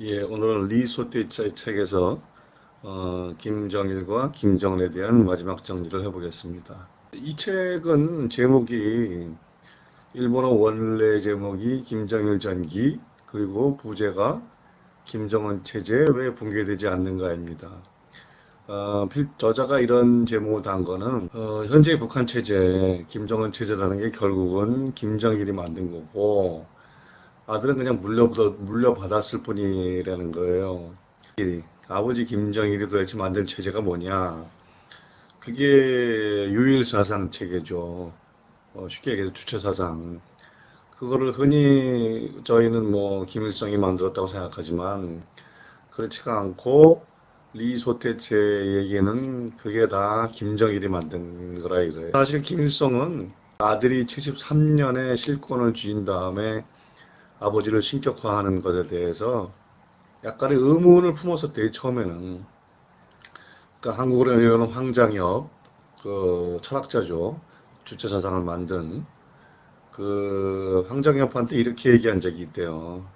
예, 오늘은 리소테이차의 책에서 어, 김정일과 김정은에 대한 마지막 정리를 해보겠습니다. 이 책은 제목이 일본어 원래 제목이 김정일 전기 그리고 부제가 김정은 체제 왜 붕괴되지 않는가입니다. 어, 필- 저자가 이런 제목을 단 거는 어, 현재 북한 체제, 김정은 체제라는 게 결국은 김정일이 만든 거고 아들은 그냥 물려받, 물려받았을 뿐이라는 거예요. 이 아버지 김정일이 도대체 만든 체제가 뭐냐? 그게 유일사상 체계죠. 어, 쉽게 얘기해서 주체사상. 그거를 흔히 저희는 뭐 김일성이 만들었다고 생각하지만 그렇지가 않고 리소테체 얘기는 그게 다 김정일이 만든 거라 이거예요. 사실 김일성은 아들이 73년에 실권을 쥐인 다음에 아버지를 신격화하는 것에 대해서 약간의 의문을 품었었대요, 처음에는. 그러니까 한국으로 이르는 황장엽, 그 철학자죠. 주체 사상을 만든 그 황장엽한테 이렇게 얘기한 적이 있대요.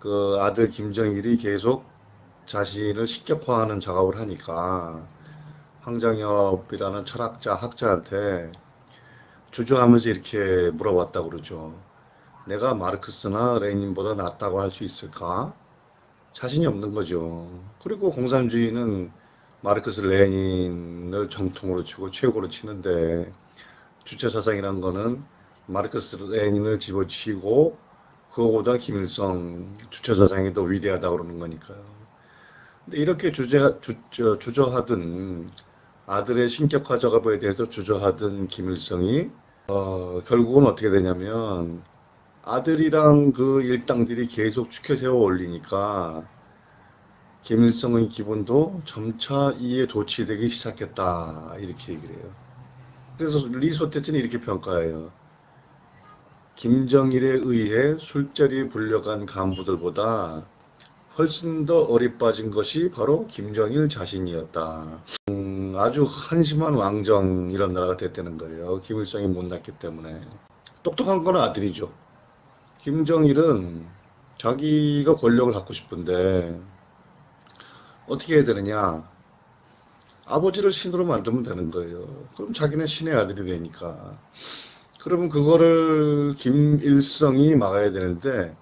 그 아들 김정일이 계속 자신을 신격화하는 작업을 하니까 황장엽이라는 철학자, 학자한테 주저하면서 이렇게 물어봤다고 그러죠. 내가 마르크스나 레닌보다 낫다고 할 수 있을까? 자신이 없는 거죠. 그리고 공산주의는 마르크스, 레닌을 정통으로 치고 최고로 치는데 주체 사상이란 거는 마르크스, 레닌을 집어치고 그거보다 김일성 주체 사상이 더 위대하다고 그러는 거니까요. 근데 이렇게 주제, 주, 저, 주저하던 아들의 신격화 작업에 대해서 주저하던 김일성이 어, 결국은 어떻게 되냐면 아들이랑 그 일당들이 계속 추켜 세워 올리니까 김일성의 기분도 점차 이에 도취되기 시작했다 이렇게 얘기를 해요. 그래서 리소테츠는 이렇게 평가해요. 김정일에 의해 술자리 불려간 간부들보다 훨씬 더 어리 빠진 것이 바로 김정일 자신이었다. 음, 아주 한심한 왕정 이런 나라가 됐다는 거예요. 김일성이 못났기 때문에. 똑똑한 건 아들이죠. 김정일은 자기가 권력을 갖고 싶은데 어떻게 해야 되느냐? 아버지를 신으로 만들면 되는 거예요. 그럼 자기는 신의 아들이 되니까. 그러면 그거를 김일성이 막아야 되는데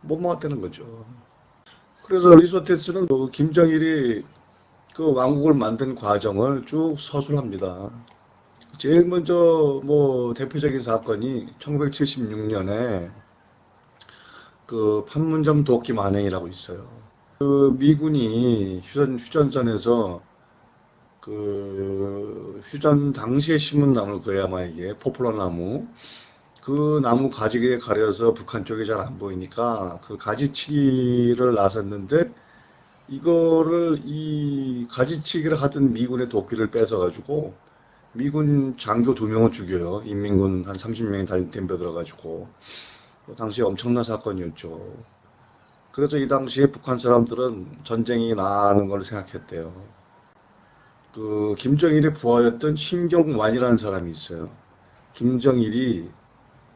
못 막았다는 거죠. 그래서 리소테스는 뭐 김정일이 그 왕국을 만든 과정을 쭉 서술합니다. 제일 먼저 뭐 대표적인 사건이 1976년에 그 판문점 도끼 만행이라고 있어요. 그 미군이 휴전, 휴전선에서 그 휴전 당시에 심은 나무를 거야 아마 이게 포플러 나무 그 나무 가지에 가려서 북한 쪽이 잘 안 보이니까 그 가지치기를 나섰는데 이거를 이 가지치기를 하던 미군의 도끼를 뺏어 가지고 미군 장교 두 명을 죽여요. 인민군 한 30명이 달 덤벼 들어가지고 당시에 엄청난 사건이었죠. 그래서 이 당시에 북한 사람들은 전쟁이 나는 걸 생각했대요. 그 김정일의 부하였던 신경완이라는 사람이 있어요. 김정일이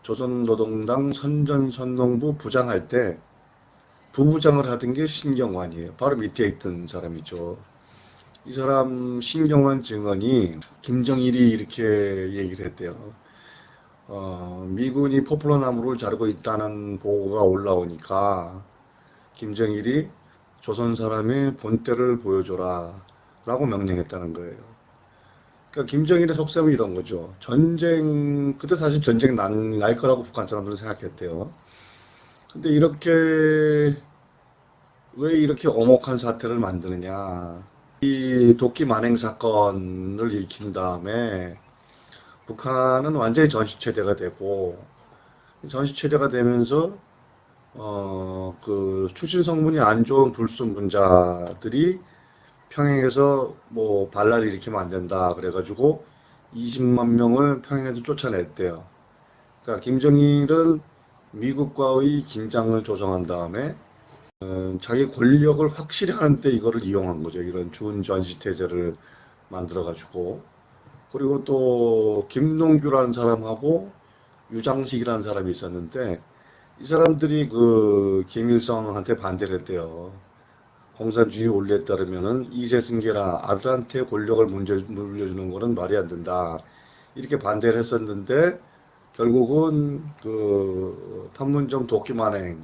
조선노동당 선전선농부 부장할 때 부부장을 하던 게 신경완이에요. 바로 밑에 있던 사람이죠. 이 사람 신경완 증언이 김정일이 이렇게 얘기를 했대요. 어, 미군이 포플러 나무를 자르고 있다는 보고가 올라오니까 김정일이 조선 사람의 본때를 보여줘라 라고 명령했다는 거예요. 그러니까 김정일의 속셈은 이런 거죠. 전쟁, 그때 사실 전쟁 난, 날 거라고 북한 사람들은 생각했대요. 근데 이렇게, 왜 이렇게 엄혹한 사태를 만드느냐. 이 도끼 만행 사건을 일으킨 다음에 북한은 완전히 전시체제가 되고, 전시체제가 되면서, 어, 그, 출신 성분이 안 좋은 불순 분자들이 평양에서 뭐 반란을 일으키면 안 된다 그래가지고 20만 명을 평양에서 쫓아냈대요. 그러니까 김정일은 미국과의 긴장을 조성한 다음에 어, 자기 권력을 확실히 하는데 이거를 이용한 거죠. 이런 준전시태제를 만들어가지고 그리고 또 김동규라는 사람하고 유장식이라는 사람이 있었는데 이 사람들이 그 김일성한테 반대를 했대요. 공산주의 원리에 따르면은 이세승계나 아들한테 권력을 물려주는 거는 말이 안 된다. 이렇게 반대를 했었는데 결국은 그 판문점 도끼만행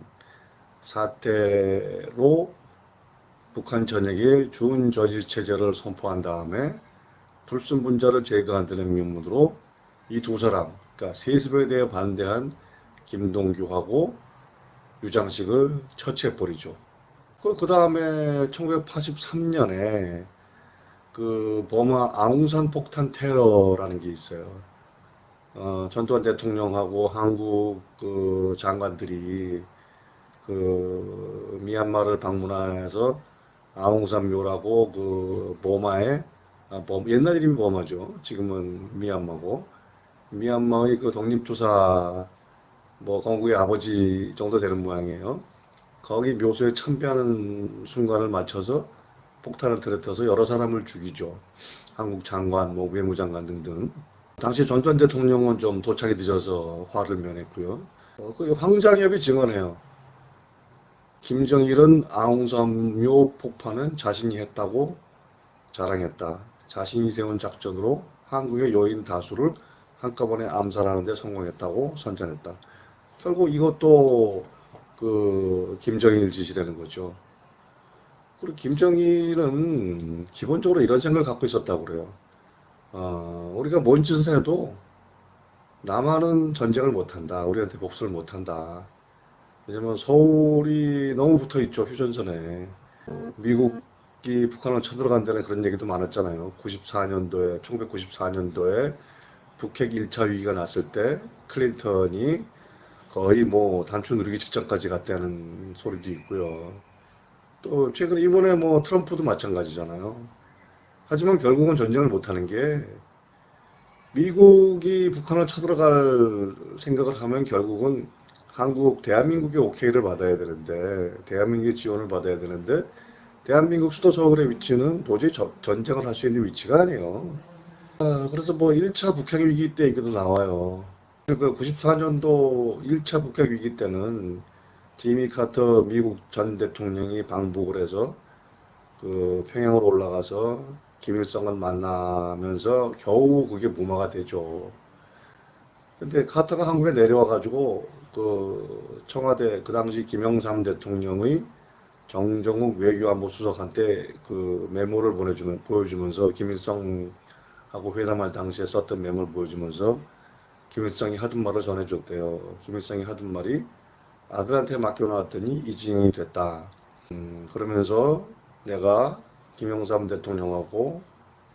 사태로 북한 전역에 준저지 체제를 선포한 다음에 불순분자를 제거한다는 명분으로 이 두 사람, 그러니까 세습에 대해 반대한 김동규하고 유장식을 처치해버리죠. 그 다음에 1983년에 그 버마 아웅산 폭탄 테러라는 게 있어요. 어, 전두환 대통령하고 한국 그 장관들이 그 미얀마를 방문해서 아웅산 묘라고 그 버마의 아, 버- 옛날 이름이 버마죠. 지금은 미얀마고 미얀마의 그 독립투사 뭐 건국의 아버지 정도 되는 모양이에요. 거기 묘소에 참배하는 순간을 맞춰서 폭탄을 터뜨려서 여러 사람을 죽이죠. 한국 장관, 뭐 외무장관 등등. 당시 전두환 대통령은 좀 도착이 늦어서 화를 면했고요. 어, 그 황장엽이 증언해요. 김정일은 아웅산묘 폭파는 자신이 했다고 자랑했다. 자신이 세운 작전으로 한국의 여인 다수를 한꺼번에 암살하는 데 성공했다고 선전했다. 결국 이것도 그 김정일 짓이라는 거죠. 그리고 김정일은 기본적으로 이런 생각을 갖고 있었다고 그래요. 어, 우리가 뭔 짓을 해도 남한은 전쟁을 못한다. 우리한테 복수를 못한다. 왜냐면 서울이 너무 붙어 있죠, 휴전선에. 미국 이 북한을 쳐들어간다는 그런 얘기도 많았잖아요. 94년도에, 1994년도에 북핵 1차 위기가 났을 때 클린턴이 거의 뭐 단추 누르기 직전까지 갔다는 소리도 있고요. 또 최근에 이번에 뭐 트럼프도 마찬가지잖아요. 하지만 결국은 전쟁을 못하는 게 미국이 북한을 쳐들어갈 생각을 하면 결국은 한국, 대한민국의 오케이를 받아야 되는데, 대한민국의 지원을 받아야 되는데, 대한민국 수도 서울의 위치는 도저히 저- 전쟁을 할 수 있는 위치가 아니에요. 아, 그래서 뭐 1차 북핵 위기 때 얘기도 나와요. 그 94년도 1차 북핵 위기 때는 지미 카터 미국 전 대통령이 방북을 해서 그 평양으로 올라가서 김일성을 만나면서 겨우 그게 무마가 되죠. 근데 카터가 한국에 내려와 가지고 그 청와대 그 당시 김영삼 대통령의 정정욱 외교안보 수석한테 그 메모를 보내주면 보여주면서 김일성하고 회담할 당시에 썼던 메모를 보여주면서 김일성이 하던 말을 전해줬대요. 김일성이 하던 말이 아들한테 맡겨놨더니 이징이 됐다. 음, 그러면서 내가 김영삼 대통령하고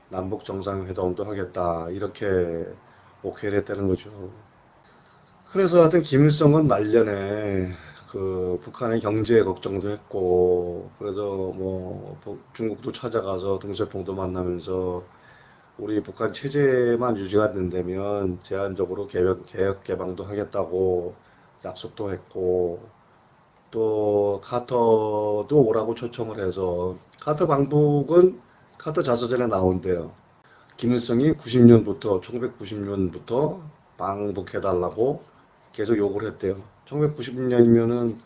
남북 정상회담도 하겠다. 이렇게 오케이를 했다는 거죠. 그래서 하여튼 김일성은 말년에 그 북한의 경제 걱정도 했고 그래서 뭐 중국도 찾아가서 등설봉도 만나면서 우리 북한 체제만 유지가 된다면 제한적으로 개혁, 개혁 개방도 하겠다고 약속도 했고 또 카터도 오라고 초청을 해서 카터 방북은 카터 자서전에 나온대요. 김일성이 90년부터 1990년부터 방북해달라고 계속 요구를 했대요. 1990년이면은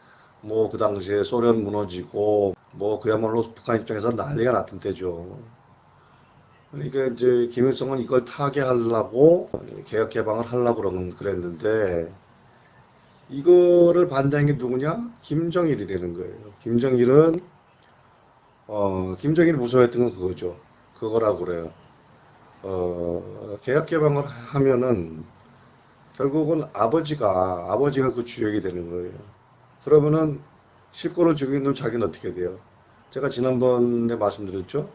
뭐 그 당시에 소련 무너지고 뭐 그야말로 북한 입장에서 난리가 났던 때죠. 그러니까 이제 김일성은 이걸 타개하려고 개혁 개방을 하려고 그랬는데 이거를 반대한 게 누구냐? 김정일이라는 거예요. 김정일은 어 김정일이 무서워했던 건 그거죠. 그거라고 그래요. 어 개혁 개방을 하면은 결국은 아버지가 아버지가 그 주역이 되는 거예요. 그러면은 실권을 쥐고 있는 자기는 어떻게 돼요? 제가 지난번에 말씀드렸죠.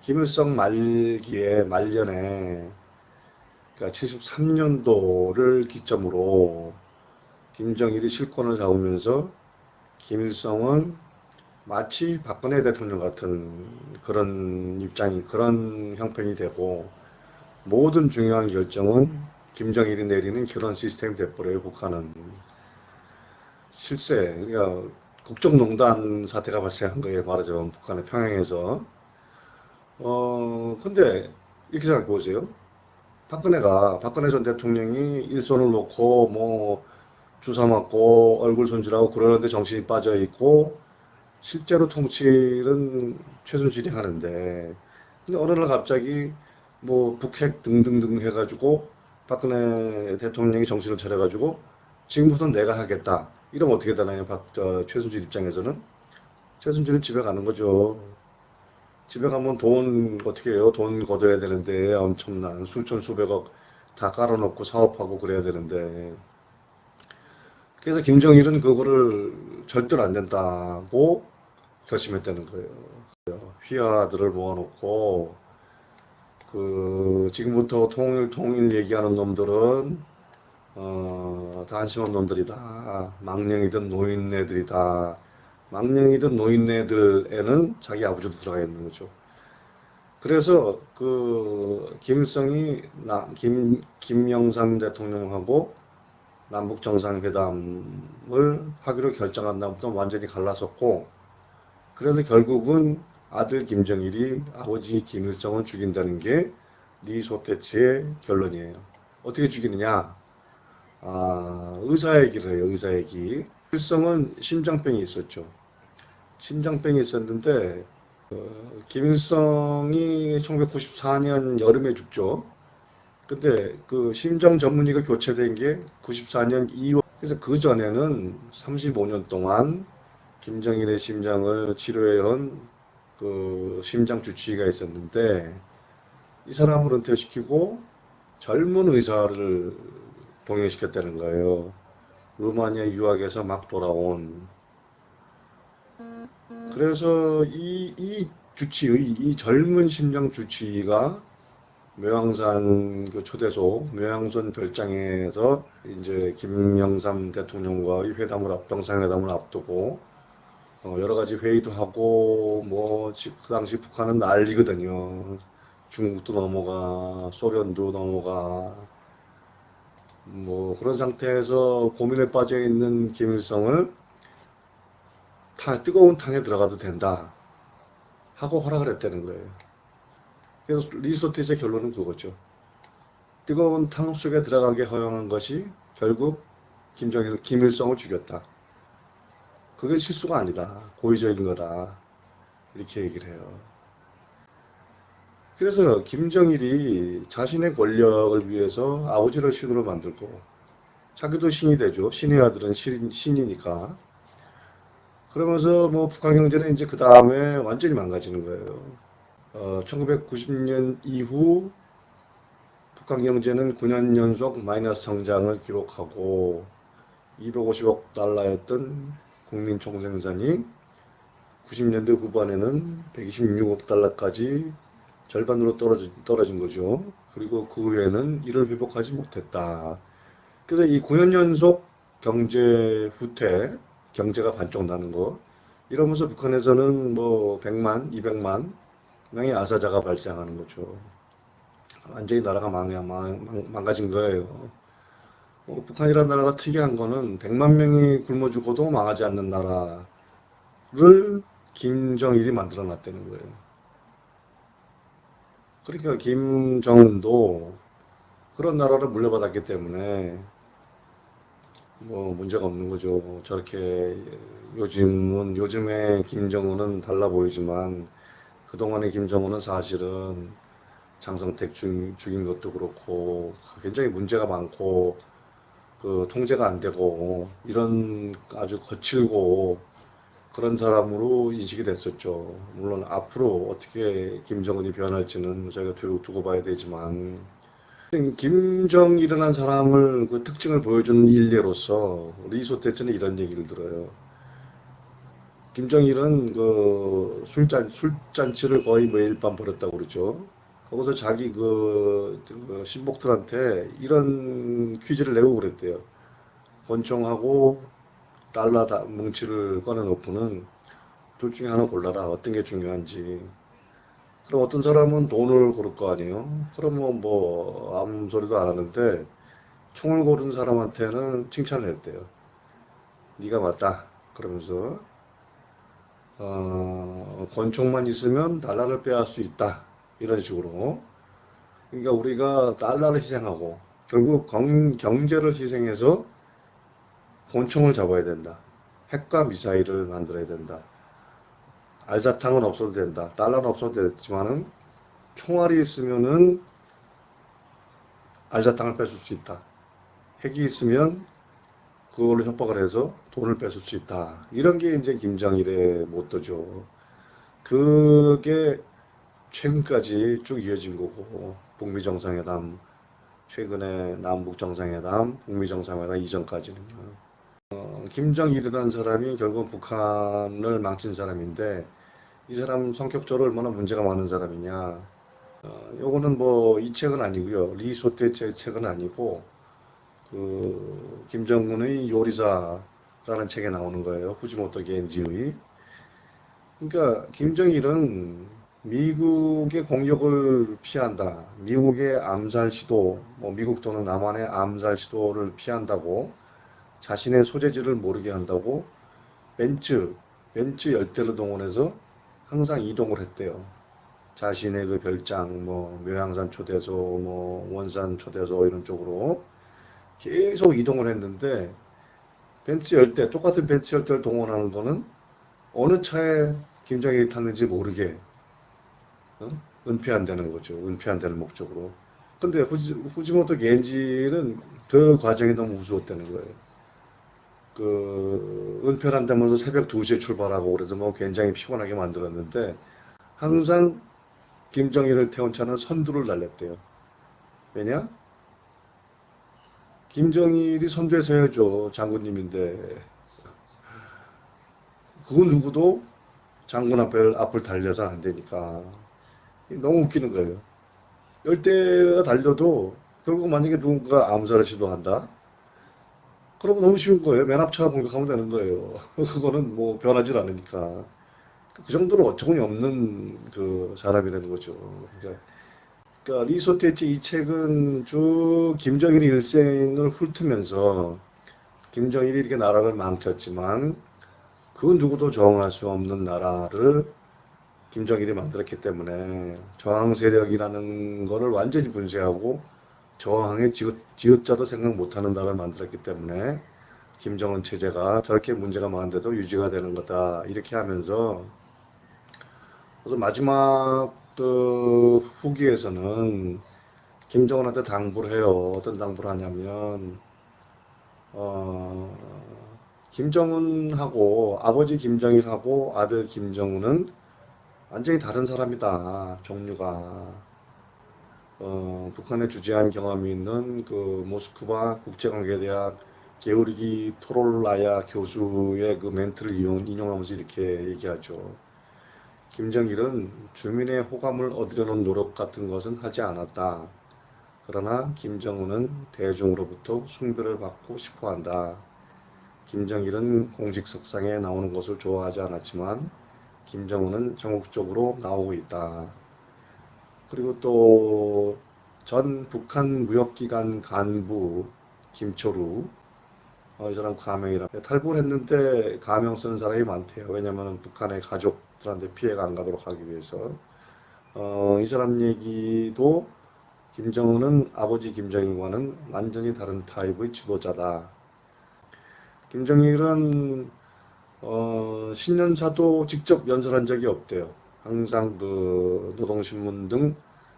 김일성 말기에 말년에 그러니까 73년도를 기점으로 김정일이 실권을 잡으면서 김일성은 마치 박근혜 대통령 같은 그런 입장이 그런 형편이 되고 모든 중요한 결정은 김정일이 내리는 그런 시스템이 돼버려요 북한은. 실세 그러니까 국정농단 사태가 발생한 거예요 말하자면 북한의 평양에서. 어 근데 이렇게 생각해 보세요. 박근혜가 박근혜 전 대통령이 일손을 놓고 뭐 주사 맞고 얼굴 손질하고 그러는데 정신이 빠져 있고 실제로 통치는 최순실이 하는데. 근데 어느 날 갑자기 뭐 북핵 등등등 해가지고 박근혜 대통령이 정신을 차려가지고 지금부터 내가 하겠다 이러면 어떻게 되나요? 박, 저, 최순실 입장에서는 최순실은 집에 가는 거죠. 집에 가면 돈 어떻게 해요? 돈 걷어야 되는데 엄청난 수천 수백억 다 깔아놓고 사업하고 그래야 되는데 그래서 김정일은 그거를 절대로 안 된다고 결심했다는 거예요. 휘하들을 모아놓고 그 지금부터 통일 통일 얘기하는 놈들은 어, 다 한심한 놈들이다. 망령이든 노인네들이다. 망령이든 노인네들에는 자기 아버지도 들어가 있는 거죠. 그래서 그 김일성이 나, 김, 김영삼 대통령하고 남북 정상회담을 하기로 결정한 다음부터 완전히 갈라섰고 그래서 결국은 아들 김정일이 아버지 김일성을 죽인다는 게 리소테츠의 결론이에요. 어떻게 죽이느냐? 아, 의사 얘기를 해요. 의사 얘기. 일성은 심장병이 있었죠. 심장병이 있었는데 어, 김일성이 1994년 여름에 죽죠. 근데 그 심장 전문의가 교체된 게 94년 2월. 그래서 그 전에는 35년 동안 김정일의 심장을 치료해온 그 심장 주치의가 있었는데 이 사람을 은퇴시키고 젊은 의사를 동행시켰다는 거예요. 루마니아 유학에서 막 돌아온. 그래서 이, 이 주치의, 이 젊은 심장 주치의가 묘양산 그 초대소, 묘양선 별장에서 이제 김영삼 대통령과의 회담을 앞, 정상회담을 앞두고 어, 여러 가지 회의도 하고 뭐 지- 그 당시 북한은 난리거든요. 중국도 넘어가, 소련도 넘어가. 뭐 그런 상태에서 고민에 빠져 있는 김일성을 타, 뜨거운 탕에 들어가도 된다 하고 허락을 했다는 거예요. 그래서 리소티의 결론은 그거죠. 뜨거운 탕 속에 들어가게 허용한 것이 결국 김정일, 김일성을 죽였다. 그게 실수가 아니다. 고의적인 거다. 이렇게 얘기를 해요. 그래서 김정일이 자신의 권력을 위해서 아버지를 신으로 만들고 자기도 신이 되죠. 신의 아들은 신, 신이니까. 그러면서 뭐 북한 경제는 이제 그 다음에 완전히 망가지는 거예요. 어, 1990년 이후 북한 경제는 9년 연속 마이너스 성장을 기록하고 250억 달러였던 국민 총생산이 90년대 후반에는 126억 달러까지 절반으로 떨어진, 떨어진 거죠. 그리고 그 후에는 이를 회복하지 못했다. 그래서 이 9년 연속 경제 후퇴, 경제가 반쪽 나는 거, 이러면서 북한에서는 뭐 100만, 200만 명의 아사자가 발생하는 거죠. 완전히 나라가 망, 망, 망가진 거예요. 어, 북한이라는 나라가 특이한 거는 100만 명이 굶어 죽어도 망하지 않는 나라를 김정일이 만들어 놨다는 거예요. 그러니까 김정은도 그런 나라를 물려받았기 때문에 뭐 문제가 없는 거죠. 저렇게 요즘은 요즘에 김정은은 달라 보이지만 그동안의 김정은은 사실은 장성택 죽, 죽인 것도 그렇고 굉장히 문제가 많고 그 통제가 안 되고 이런 아주 거칠고 그런 사람으로 인식이 됐었죠. 물론 앞으로 어떻게 김정은이 변할지는 저희가 두- 두고 봐야 되지만 김정일이라는 사람을 그 특징을 보여주는 일례로서 리소테츠는 이런 얘기를 들어요. 김정일은 그 술잔 술잔치를 거의 매일 밤 벌였다고 그러죠. 거기서 자기 그, 그 신복들한테 이런 퀴즈를 내고 그랬대요. 권총하고 달러 다, 뭉치를 꺼내놓고는 둘 중에 하나 골라라. 어떤 게 중요한지. 그럼 어떤 사람은 돈을 고를 거 아니에요? 그러면 뭐 아무 소리도 안 하는데 총을 고른 사람한테는 칭찬을 했대요. 네가 맞다. 그러면서 어, 권총만 있으면 달러를 빼앗을 수 있다. 이런 식으로. 그러니까 우리가 달러를 희생하고 결국 경, 경제를 희생해서 권총을 잡아야 된다. 핵과 미사일을 만들어야 된다. 알사탕은 없어도 된다. 달러는 없어도 됐지만은 총알이 있으면은 알사탕을 뺏을 수 있다. 핵이 있으면 그걸로 협박을 해서 돈을 뺏을 수 있다. 이런 게 이제 김정일의 모토죠. 그게 최근까지 쭉 이어진 거고, 북미 정상회담, 최근에 남북 정상회담, 북미 정상회담 이전까지는요. 어, 김정일이라는 사람이 결국 북한을 망친 사람인데, 이 사람 성격적으로 얼마나 문제가 많은 사람이냐. 어, 요거는 뭐 이 책은 아니고요. 리소테 책- 책은 아니고, 그 김정은의 요리사라는 책에 나오는 거예요. 후지모토 겐지의. 그러니까 김정일은 미국의 공격을 피한다. 미국의 암살 시도, 뭐 미국 또는 남한의 암살 시도를 피한다고 자신의 소재지를 모르게 한다고 벤츠, 벤츠 열대를 동원해서 항상 이동을 했대요. 자신의 그 별장, 뭐 묘향산 초대소, 뭐 원산 초대소 이런 쪽으로 계속 이동을 했는데 벤츠 열대, 똑같은 벤츠 열대를 동원하는 거는 어느 차에 김정일이 탔는지 모르게 어? 은폐한다는 거죠. 은폐한다는 목적으로. 근데 후지, 후지모토 겐지는 그 과정이 너무 우스웠다는 거예요. 그 은폐를 한다면서 새벽 2시에 출발하고 그래서 뭐 굉장히 피곤하게 만들었는데 항상 김정일을 태운 차는 선두를 달렸대요. 왜냐? 김정일이 선두에서 해야죠. 장군님인데. 그 누구도 장군 앞을, 앞을 달려서 안 되니까. 너무 웃기는 거예요. 열대가 달려도 결국 만약에 누군가 암살을 시도한다? 그러면 너무 쉬운 거예요. 맨 앞차가 공격하면 되는 거예요. 그거는 뭐 변하지 않으니까. 그 정도로 어처구니 없는 그 사람이라는 거죠. 그러니까, 그러니까 리소테치 이 책은 쭉 김정일의 일생을 훑으면서 김정일이 이렇게 나라를 망쳤지만 그 누구도 저항할 수 없는 나라를 김정일이 만들었기 때문에 저항 세력이라는 거를 완전히 분쇄하고 저항의 지읒, 지읒자도 생각 못하는 나라를 만들었기 때문에 김정은 체제가 저렇게 문제가 많은데도 유지가 되는 거다 이렇게 하면서 그래서 마지막 그 후기에서는 김정은한테 당부를 해요. 어떤 당부를 하냐면 어, 김정은하고 아버지 김정일하고 아들 김정은은 완전히 다른 사람이다. 종류가. 어, 북한에 주재한 경험이 있는 그 모스크바 국제관계대학 게오르기 토롤라야 교수의 그 멘트를 이용, 인용하면서 이렇게 얘기하죠. 김정일은 주민의 호감을 얻으려는 노력 같은 것은 하지 않았다. 그러나 김정은은 대중으로부터 숭배를 받고 싶어 한다. 김정일은 공식 석상에 나오는 것을 좋아하지 않았지만 김정은은 전국적으로 나오고 있다. 그리고 또 전 북한 무역기관 간부 김초루 어, 이 사람 가명이라 탈북을 했는데 가명 쓰는 사람이 많대요. 왜냐하면 북한의 가족들한테 피해가 안 가도록 하기 위해서 어, 이 사람 얘기도 김정은은 아버지 김정일과는 완전히 다른 타입의 지도자다. 김정일은 어, 신년사도 직접 연설한 적이 없대요. 항상 그 노동신문 등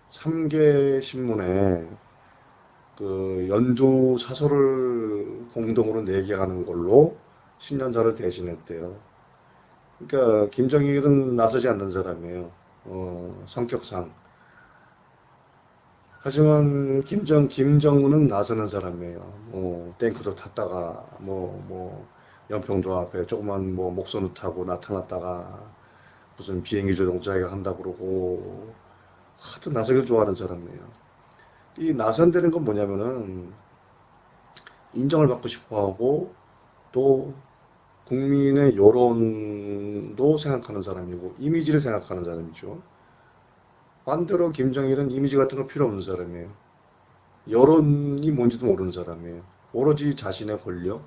3개 신문에 그 연두 사설을 공동으로 내기하는 걸로 신년사를 대신했대요. 그러니까 김정일은 나서지 않는 사람이에요. 어, 성격상. 하지만 김정 김정은은 나서는 사람이에요. 뭐 탱크도 탔다가 뭐뭐 연평도 앞에 조그만 뭐 목선을 타고 나타났다가 무슨 비행기 조종자가 한다 그러고 하여튼 나서길 좋아하는 사람이에요. 이 나선다는 건 뭐냐면은 인정을 받고 싶어 하고 또 국민의 여론도 생각하는 사람이고 이미지를 생각하는 사람이죠. 반대로 김정일은 이미지 같은 거 필요 없는 사람이에요. 여론이 뭔지도 모르는 사람이에요. 오로지 자신의 권력,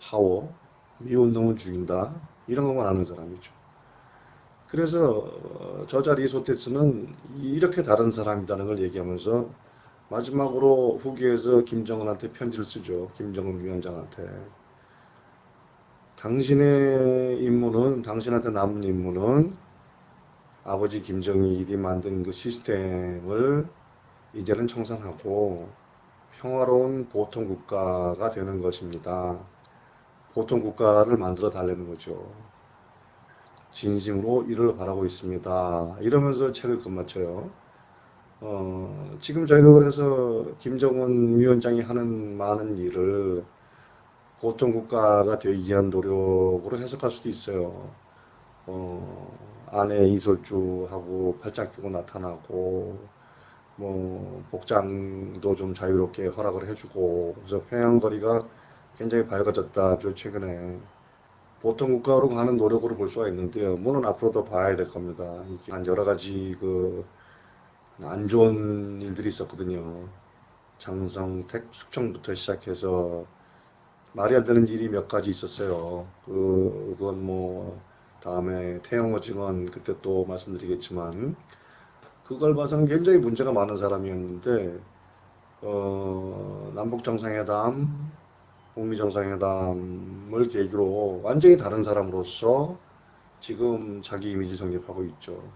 파워, 미운 놈은 죽인다 이런 것만 아는 사람이죠. 그래서 어, 저자 리소테스는 이렇게 다른 사람이라는 걸 얘기하면서 마지막으로 후기에서 김정은한테 편지를 쓰죠. 김정은 위원장한테. 당신의 임무는, 당신한테 남은 임무는 아버지 김정일이 만든 그 시스템을 이제는 청산하고 평화로운 보통 국가가 되는 것입니다. 보통 국가를 만들어 달라는 거죠. 진심으로 이를 바라고 있습니다. 이러면서 책을 끝마쳐요. 어, 지금 저희가 그래서 김정은 위원장이 하는 많은 일을 보통 국가가 되기 위한 노력으로 해석할 수도 있어요. 어, 안에 이설주하고 팔짱 끼고 나타나고, 뭐, 복장도 좀 자유롭게 허락을 해주고, 그래서 평양거리가 굉장히 밝아졌다, 저 최근에. 보통 국가로 가는 노력으로 볼 수가 있는데요. 물론 앞으로 더 봐야 될 겁니다. 한 여러 가지 그, 안 좋은 일들이 있었거든요. 장성택 숙청부터 시작해서 말이 안 되는 일이 몇 가지 있었어요. 그, 그건 뭐, 다음에 태영호 증언 그때 또 말씀드리겠지만, 그걸 봐서는 굉장히 문제가 많은 사람이었는데, 어, 남북 정상회담, 북미 정상회담을 계기로 완전히 다른 사람으로서 지금 자기 이미지 정립하고 있죠.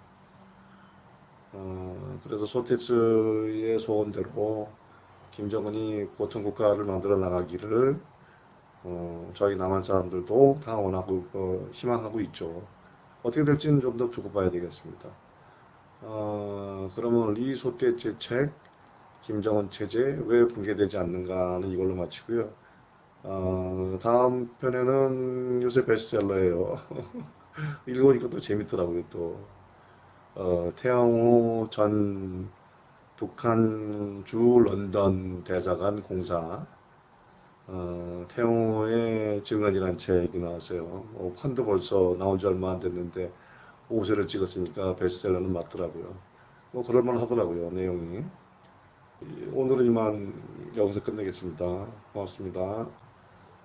어, 그래서 소테츠의 소원대로 김정은이 보통 국가를 만들어 나가기를 어, 저희 남한 사람들도 다 원하고 어, 희망하고 있죠. 어떻게 될지는 좀 더 두고 봐야 되겠습니다. 어, 그러면 리 소테츠 책 김정은 체제 왜 붕괴되지 않는가는 이걸로 마치고요. 어, 다음 편에는 요새 베스트셀러예요. 읽어보니까 또 재밌더라고요, 또. 어, 태영호 전 북한 주 런던 대사관 공사, 어, 태영호의 증언이란 책이 나왔어요. 어, 판도 벌써 나온 지 얼마 안 됐는데, 5세를 찍었으니까 베스트셀러는 맞더라고요. 뭐, 그럴만 하더라고요, 내용이. 오늘은 이만 여기서 끝내겠습니다. 고맙습니다.